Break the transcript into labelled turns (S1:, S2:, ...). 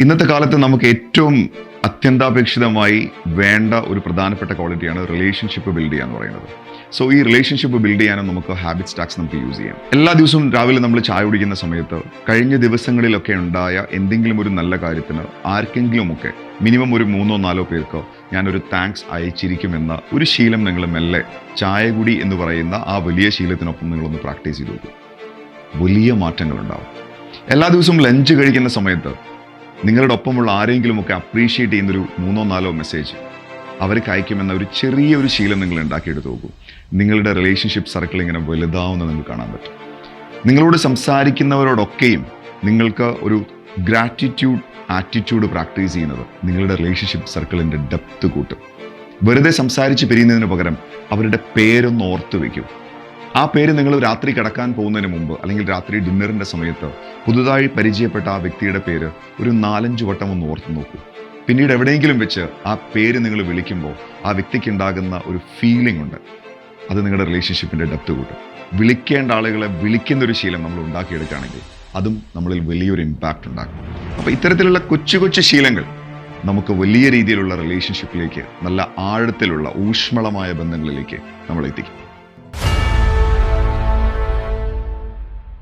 S1: ഇന്നത്തെ കാലത്ത് നമുക്ക് ഏറ്റവും അത്യന്താപേക്ഷിതമായി വേണ്ട ഒരു പ്രധാനപ്പെട്ട ക്വാളിറ്റിയാണ് റിലേഷൻഷിപ്പ് ബിൽഡ് ചെയ്യുക എന്ന് പറയുന്നത്. സോ ഈ റിലേഷൻഷിപ്പ് ബിൽഡ് ചെയ്യാനും നമുക്ക് ഹാബിറ്റ് സ്റ്റാക്സ് നമുക്ക് യൂസ് ചെയ്യാം. എല്ലാ ദിവസവും രാവിലെ നമ്മൾ ചായ കുടിക്കുന്ന സമയത്ത് കഴിഞ്ഞ ദിവസങ്ങളിലൊക്കെ ഉണ്ടായ എന്തെങ്കിലും ഒരു നല്ല കാര്യത്തിന് ആർക്കെങ്കിലുമൊക്കെ മിനിമം ഒരു മൂന്നോ നാലോ പേർക്കോ ഞാനൊരു താങ്ക്സ് അയച്ചിരിക്കുമെന്ന ഒരു ശീലം നിങ്ങൾ മെല്ലെ ചായ കുടി എന്ന് പറയുന്ന ആ വലിയ ശീലത്തിനൊപ്പം നിങ്ങളൊന്ന് പ്രാക്ടീസ് ചെയ്തു വലിയ മാറ്റങ്ങളുണ്ടാവും. എല്ലാ ദിവസവും ലഞ്ച് കഴിക്കുന്ന സമയത്ത് നിങ്ങളുടെ ഒപ്പമുള്ള ആരെങ്കിലുമൊക്കെ അപ്രീഷിയേറ്റ് ചെയ്യുന്നൊരു മൂന്നോ നാലോ മെസ്സേജ് അവർക്ക് അയക്കുമെന്ന ഒരു ചെറിയൊരു ശീലം നിങ്ങൾ ഉണ്ടാക്കിയെടുത്ത് നോക്കൂ. നിങ്ങളുടെ റിലേഷൻഷിപ്പ് സർക്കിൾ ഇങ്ങനെ വലുതാവുന്ന നിങ്ങൾക്ക് കാണാൻ പറ്റും. നിങ്ങളോട് സംസാരിക്കുന്നവരോടൊക്കെയും നിങ്ങൾക്ക് ഒരു ഗ്രാറ്റിറ്റ്യൂഡ് ആറ്റിറ്റ്യൂഡ് പ്രാക്ടീസ് ചെയ്യുന്നത് നിങ്ങളുടെ റിലേഷൻഷിപ്പ് സർക്കിളിന്റെ ഡെപ്ത് കൂട്ടും. വെറുതെ സംസാരിച്ച് പിരിയുന്നതിന് പകരം അവരുടെ പേരൊന്ന് ഓർത്ത് വയ്ക്കും ആ പേര് നിങ്ങൾ രാത്രി കിടക്കാൻ പോകുന്നതിന് മുമ്പ് അല്ലെങ്കിൽ രാത്രി ഡിന്നറിന്റെ സമയത്ത് പുതുതായി പരിചയപ്പെട്ട ആ വ്യക്തിയുടെ പേര് ഒരു നാലഞ്ച് വട്ടം ഒന്ന് ഓർത്ത് നോക്കൂ. പിന്നീട് എവിടെയെങ്കിലും വെച്ച് ആ പേര് നിങ്ങൾ വിളിക്കുമ്പോൾ ആ വ്യക്തിക്ക് ഉണ്ടാകുന്ന ഒരു ഫീലിംഗ് ഉണ്ട്. അത് നിങ്ങളുടെ റിലേഷൻഷിപ്പിന്റെ ഡെപ്ത് കൂട്ടും. വിളിക്കേണ്ട ആളുകളെ വിളിക്കുന്ന ഒരു ശീലം നമ്മൾ ഉണ്ടാക്കിയെടുക്കുകയാണെങ്കിൽ അതും നമ്മളിൽ വലിയൊരു ഇമ്പാക്റ്റ് ഉണ്ടാക്കും. അപ്പോൾ ഇത്തരത്തിലുള്ള കൊച്ചു കൊച്ചു ശീലങ്ങൾ നമുക്ക് വലിയ രീതിയിലുള്ള റിലേഷൻഷിപ്പിലേക്ക് നല്ല ആഴത്തിലുള്ള ഊഷ്മളമായ ബന്ധങ്ങളിലേക്ക് നമ്മൾ എത്തിക്കും